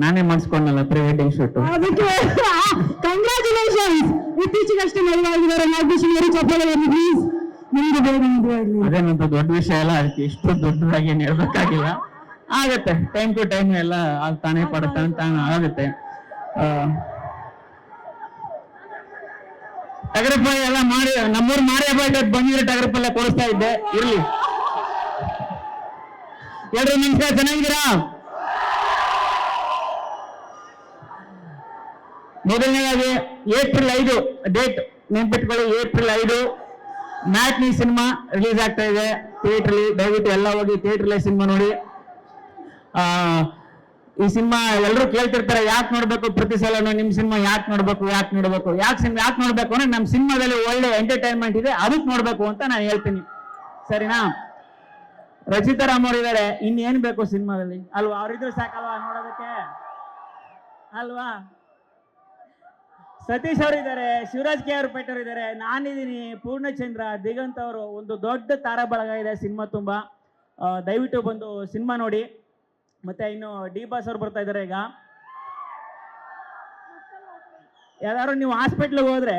ನಾನೇ ಮಾಡಿಸ್ಕೊಂಡಲ್ಲ pre wedding shoot ಅದಕ್ಕೆ ಕಂಗ್ರ್ಯಾಚುಲೇಷನ್ಸ್ ಇತ್ತೀಚೆಗಷ್ಟೇ ಮದುವೆ ಆಗಿದ್ದಾರೆ ನಾಗೇಶ್ವರಿ ಚಪ್ಪಾಳೆ ಪ್ಲೀಸ್ ನಿಮ್ಗೆ ಬೇಗ ಮದುವೆ ಆಗಲಿ ಅದೇನಂತ ದೊಡ್ಡ ವಿಷಯ ಎಲ್ಲ ಅದಕ್ಕೆ ಇಷ್ಟು ದೊಡ್ಡದಾಗಿ ಏನು ಹೇಳ್ಬೇಕಾಗಿಲ್ಲ. ಆಗತ್ತೆ ಟೈಮ್ ಟು ಟೈಮ್ ಎಲ್ಲ ತಾನೇ ಪಡ್ತಾನೆ ತಾನೆ ಆಗುತ್ತೆ. ಆ, ಟಗರಪಲ್ಲೆ ಎಲ್ಲ ಮಾಡಿ ನಮ್ಮೂರ್ ಮಾರಿ ಹಬ್ಬ ಬಂದಿರೋ ಟಗರಪಲ್ಲೆ ಕೊಡಿಸ್ತಾ ಇದ್ದೆ. ಇರ್ಲಿ. ಎಲ್ರು ನಿಮಿಷ ಚೆನ್ನಾಗಿದ್ದೀರಾ? ಮೊದಲನೇದಾಗಿ ಏಪ್ರಿಲ್ ಐದು ಡೇಟ್ ನೆನ್ಪಿಟ್ಕೊಳ್ಳಿ, ಏಪ್ರಿಲ್ ಐದು. ಮ್ಯಾಟ್ನಿ ಸಿನಿಮಾ ರಿಲೀಸ್ ಆಗ್ತಾ ಇದೆ. ಥಿಯೇಟ್ರಲ್ಲಿ ದಯವಿಟ್ಟು ಎಲ್ಲ ಹೋಗಿ ಥಿಯೇಟ್ರಲ್ಲೇ ಸಿನಿಮಾ ನೋಡಿ. ಈ ಸಿನಿಮಾ ಎಲ್ಲರೂ ಕೇಳ್ತಿರ್ತಾರೆ, ಯಾಕೆ ನೋಡ್ಬೇಕು ಪ್ರತಿ ಸಲ ನಿಮ್ ಸಿನಿಮಾ ಯಾಕೆ ನೋಡ್ಬೇಕು ಯಾಕೆ ನೋಡ್ಬೇಕು, ಯಾಕೆ ಸಿನಿಮಾ ಯಾಕೆ ನೋಡ್ಬೇಕು ಅಂದ್ರೆ ನಮ್ಮ ಸಿನಿಮಾದಲ್ಲಿ ಒಳ್ಳೆ ಎಂಟರ್ಟೈನ್ಮೆಂಟ್ ಇದೆ ಅದಕ್ಕೆ ನೋಡ್ಬೇಕು ಅಂತ ನಾನು ಹೇಳ್ತೀನಿ. ಸರಿನಾ? ರಚಿತಾ ರಾಮ್ ಅವ್ರು ಇದಾರೆ, ಇನ್ನೇನ್ ಬೇಕು ಸಿನಿಮಾದಲ್ಲಿ? ಅಲ್ವಾ? ಅವ್ರಿದ್ರು ಸಾಕಲ್ವಾ ನೋಡೋದಕ್ಕೆ? ಅಲ್ವಾ? ಸತೀಶ್ ಅವರು ಇದ್ದಾರೆ, ಶಿವರಾಜ್ ಕೆ ಆರ್ ಪೇಟ್ ಅವರು ಇದ್ದಾರೆ, ನಾನಿದ್ದೀನಿ ಪೂರ್ಣಚಂದ್ರ, ದಿಗಂತ ಅವರು ಒಂದು ದೊಡ್ಡ ತಾರಾ ಬಳಗ ಇದೆ ಸಿನಿಮಾ ತುಂಬಾ. ದಯವಿಟ್ಟು ಬಂದು ಸಿನಿಮಾ ನೋಡಿ. ಮತ್ತೆ ಇನ್ನು ಡಿ ಬಾಸ್ ಅವ್ರು ಬರ್ತಾ ಇದ್ದಾರೆ ಈಗ. ಯಾರು ನೀವು ಹಾಸ್ಪಿಟ್ಲಿಗೆ ಹೋದ್ರೆ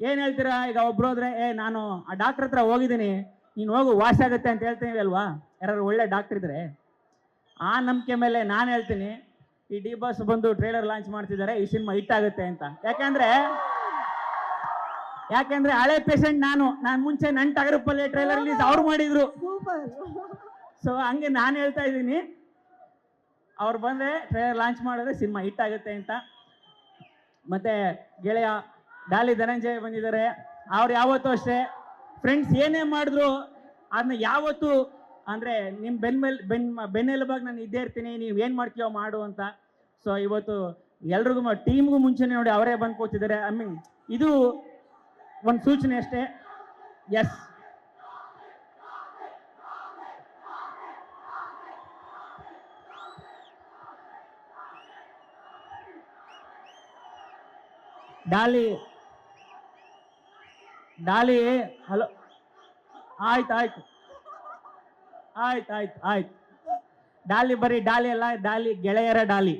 ಏನ್ ಹೇಳ್ತೀರಾ? ಈಗ ಒಬ್ರು ಹೋದ್ರೆ, ಏ, ನಾನು ಆ ಡಾಕ್ಟರ್ ಹತ್ರ ಹೋಗಿದ್ದೀನಿ, ನೀನು ಹೋಗು ವಾಸಿ ಆಗುತ್ತೆ ಅಂತ ಹೇಳ್ತೀನಿ ಅಲ್ವಾ? ಯಾರು ಒಳ್ಳೆ ಡಾಕ್ಟರ್ ಇದ್ರೆ, ಆ ನಂಬಿಕೆ ಮೇಲೆ ನಾನು ಹೇಳ್ತೀನಿ. ಈ ಡಿ ಬಸ್ ಬಂದು ಟ್ರೇಲರ್ ಲಾಂಚ್ ಮಾಡ್ತಿದ್ದಾರೆ ಈ ಸಿನಿಮಾ ಹಿಟ್ ಆಗುತ್ತೆ ಅಂತ. ಯಾಕಂದ್ರೆ ಯಾಕಂದ್ರೆ ಹಳೆ ಪೇಷಂಟ್ ನಾನು. ನಾನು ಮುಂಚೆ ನನ್ನ ಟಗರಪ್ಪಲ್ಲಿ ಟ್ರೇಲರ್ ರಿಲೀಸ್ ಅವ್ರು ಮಾಡಿದ್ರು. ಸೊ ಹಂಗೆ ನಾನು ಹೇಳ್ತಾ ಇದ್ದೀನಿ. ಅವ್ರು ಬಂದ್ರೆ ಟ್ರೇಲರ್ ಲಾಂಚ್ ಮಾಡಿದ್ರೆ ಸಿನಿಮಾ ಹಿಟ್ ಆಗುತ್ತೆ ಅಂತ. ಮತ್ತೆ ಗೆಳೆಯ ಡಾಲಿ ಧನಂಜಯ ಬಂದಿದ್ದಾರೆ. ಅವ್ರು ಯಾವತ್ತೂ ಅಷ್ಟೇ. ಫ್ರೆಂಡ್ಸ್ ಏನೇ ಮಾಡಿದ್ರು ಅದನ್ನ ಯಾವತ್ತೂ ಅಂದ್ರೆ ನಿಮ್ಮ ಬೆನ್ ಬೆನ್ ಬೆನ್ನೆಲುಬಾಗಿ ನಾನು ಇದ್ದೇ ಇರ್ತೀನಿ, ನೀವು ಏನು ಮಾಡ್ತೀಯೋ ಮಾಡು ಅಂತ. ಸೊ ಇವತ್ತು ಎಲ್ರಿಗೂ ಟೀಮ್ಗೂ ಮುಂಚೆನೆ ನೋಡಿ ಅವರೇ ಬಂದು ಕೂತಿದ್ದಾರೆ. ಐ ಮೀನ್ ಇದು ಒಂದು ಸೂಚನೆ ಅಷ್ಟೇ. ಎಸ್ ಡಾಲಿ ಡಾಲಿ, ಹಲೋ, ಆಯ್ತು ಆಯ್ತು. ಆಯ್ತು ಆಯ್ತು ಆಯ್ತು. ಡಾಲಿ ಬರೀ ಡಾಲಿ ಅಲ್ಲ, ಡಾಲಿ ಗೆಳೆಯರ ಡಾಲಿ.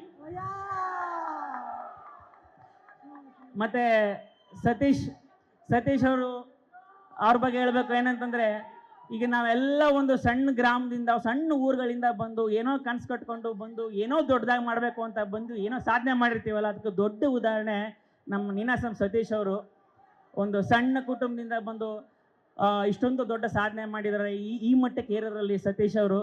ಮತ್ತೆ ಸತೀಶ್ ಸತೀಶ್ ಅವರು, ಅವ್ರ ಬಗ್ಗೆ ಹೇಳ್ಬೇಕು ಏನಂತಂದ್ರೆ, ಈಗ ನಾವೆಲ್ಲ ಒಂದು ಸಣ್ಣ ಗ್ರಾಮದಿಂದ, ಸಣ್ಣ ಊರುಗಳಿಂದ ಬಂದು, ಏನೋ ಕನ್ಸು ಕಟ್ಕೊಂಡು ಬಂದು, ಏನೋ ದೊಡ್ಡದಾಗಿ ಮಾಡಬೇಕು ಅಂತ ಬಂದು, ಏನೋ ಸಾಧನೆ ಮಾಡಿರ್ತೀವಲ್ಲ, ಅದಕ್ಕೆ ದೊಡ್ಡ ಉದಾಹರಣೆ ನಮ್ಮ ನೀನಾಸಂ ಸತೀಶ್ ಅವರು. ಒಂದು ಸಣ್ಣ ಕುಟುಂಬದಿಂದ ಬಂದು ಇಷ್ಟೊಂದು ದೊಡ್ಡ ಸಾಧನೆ ಮಾಡಿದ್ದಾರೆ. ಈ ಈ ಮಟ್ಟಕ್ಕೆ ಏರೋದ್ರಲ್ಲಿ ಸತೀಶ್ ಅವರು.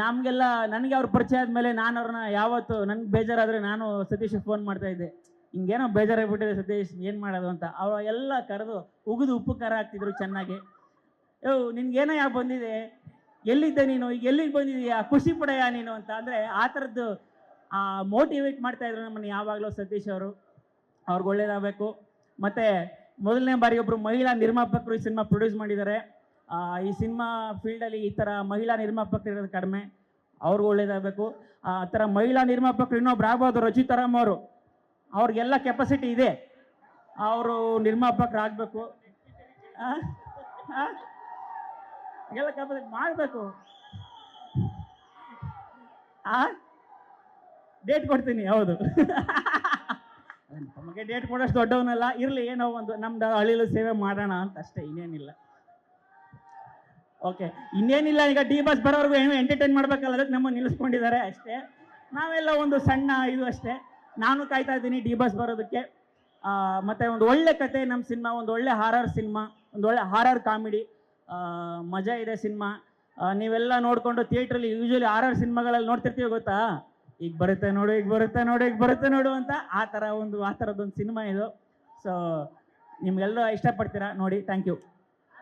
ನಮಗೆಲ್ಲ, ನನಗೆ ಅವ್ರ ಪರಿಚಯ ಆದಮೇಲೆ ನಾನು ಅವ್ರನ್ನ ಯಾವತ್ತು ನನ್ಗೆ ಬೇಜಾರಾದರೆ ನಾನು ಸತೀಶ್ ಫೋನ್ ಮಾಡ್ತಾ ಇದ್ದೆ. ಹಿಂಗೇನೋ ಬೇಜಾರಾಗ್ಬಿಟ್ಟಿದೆ ಸತೀಶ್, ಏನು ಮಾಡೋದು ಅಂತ. ಅವ್ರು ಎಲ್ಲ ಕರೆದು ಉಗಿದು ಉಪ್ಪು ಖಾರ ಹಾಕ್ತಿದ್ರು ಚೆನ್ನಾಗಿ. ಯೋ ನಿನ್ಗೇನೋ ಯಾವ ಬಂದಿದೆ? ಎಲ್ಲಿದ್ದೆ ನೀನು? ಈಗ ಎಲ್ಲಿಗೆ ಬಂದಿದೀಯಾ? ಖುಷಿ ಪಡೆಯ ನೀನು ಅಂತ. ಅಂದರೆ ಆ ಥರದ್ದು ಮೋಟಿವೇಟ್ ಮಾಡ್ತಾ ಇದ್ರು ನಮ್ಮನ್ನು ಯಾವಾಗಲೂ ಸತೀಶ್ ಅವರು. ಅವ್ರಿಗೆ ಒಳ್ಳೇದಾಗಬೇಕು. ಮತ್ತು ಮೊದಲನೇ ಬಾರಿ ಒಬ್ಬರು ಮಹಿಳಾ ನಿರ್ಮಾಪಕರು ಈ ಸಿನಿಮಾ ಪ್ರೊಡ್ಯೂಸ್ ಮಾಡಿದ್ದಾರೆ. ಈ ಸಿನಿಮಾ ಫೀಲ್ಡಲ್ಲಿ ಈ ಥರ ಮಹಿಳಾ ನಿರ್ಮಾಪಕರು ಇರೋದು ಕಡಿಮೆ. ಅವ್ರಿಗೂ ಒಳ್ಳೇದಾಗಬೇಕು. ಆ ಥರ ಮಹಿಳಾ ನಿರ್ಮಾಪಕರು ಇನ್ನೊಬ್ರು ಆಗ್ಬೋದು ರಚಿತಾರಾಮ್ ಅವರು. ಅವ್ರಿಗೆಲ್ಲ ಕೆಪಾಸಿಟಿ ಇದೆ. ಅವರು ನಿರ್ಮಾಪಕರು ಆಗಬೇಕು. ಎಲ್ಲ ಕೆಪಾಸಿಟಿ ಮಾಡಬೇಕು. ಡೇಟ್ ಕೊಡ್ತೀನಿ, ಹೌದು. ನಮಗೆ ಡೇಟ್ ಕೊಡೋಷ್ಟು ದೊಡ್ಡವನಲ್ಲ, ಇರಲಿ, ಏನೋ ಒಂದು ನಮ್ದು ಹಳ್ಳಿಲು ಸೇವೆ ಮಾಡೋಣ ಅಂತ ಅಷ್ಟೇ, ಇನ್ನೇನಿಲ್ಲ. ಓಕೆ ಇನ್ನೇನಿಲ್ಲ, ಈಗ ಡಿ ಬಸ್ ಬರೋರ್ಗು ಏನು ಎಂಟರ್ಟೈನ್ ಮಾಡ್ಬೇಕಲ್ಲ, ಅದಕ್ಕೆ ನಮ್ಮ ನಿಲ್ಲಿಸ್ಕೊಂಡಿದ್ದಾರೆ ಅಷ್ಟೇ. ನಾವೆಲ್ಲ ಒಂದು ಸಣ್ಣ ಇದು ಅಷ್ಟೇ. ನಾನು ಕಾಯ್ತಾ ಇದ್ದೀನಿ ಡಿ ಬಸ್ ಬರೋದಕ್ಕೆ. ಮತ್ತು ಒಂದು ಒಳ್ಳೆ ಕತೆ ನಮ್ಮ ಸಿನಿಮಾ, ಒಂದು ಒಳ್ಳೆ ಹಾರರ್ ಸಿನಿಮಾ, ಒಂದು ಒಳ್ಳೆ ಹಾರರ್ ಕಾಮಿಡಿ ಮಜಾ ಇದೆ ಸಿನಿಮಾ. ನೀವೆಲ್ಲ ನೋಡಿಕೊಂಡು ಥಿಯೇಟ್ರಲ್ಲಿ ಯೂಶಲಿ ಹಾರರ್ ಸಿನಿಮಾಗಳಲ್ಲಿ ನೋಡ್ತಿರ್ತೀವಿ, ಗೊತ್ತಾ? ಈಗ ಬರುತ್ತೆ ನೋಡು, ಈಗ ಬರುತ್ತೆ ನೋಡು, ಈಗ ಬರುತ್ತೆ ನೋಡು ಅಂತ ಆ ಥರ ಒಂದು, ಆ ಥರದ್ದೊಂದು ಸಿನಿಮಾ ಇದು. ಸೊ ನಿಮ್ಗೆಲ್ಲರೂ ಇಷ್ಟಪಡ್ತೀರಾ ನೋಡಿ ಥ್ಯಾಂಕ್ ಯು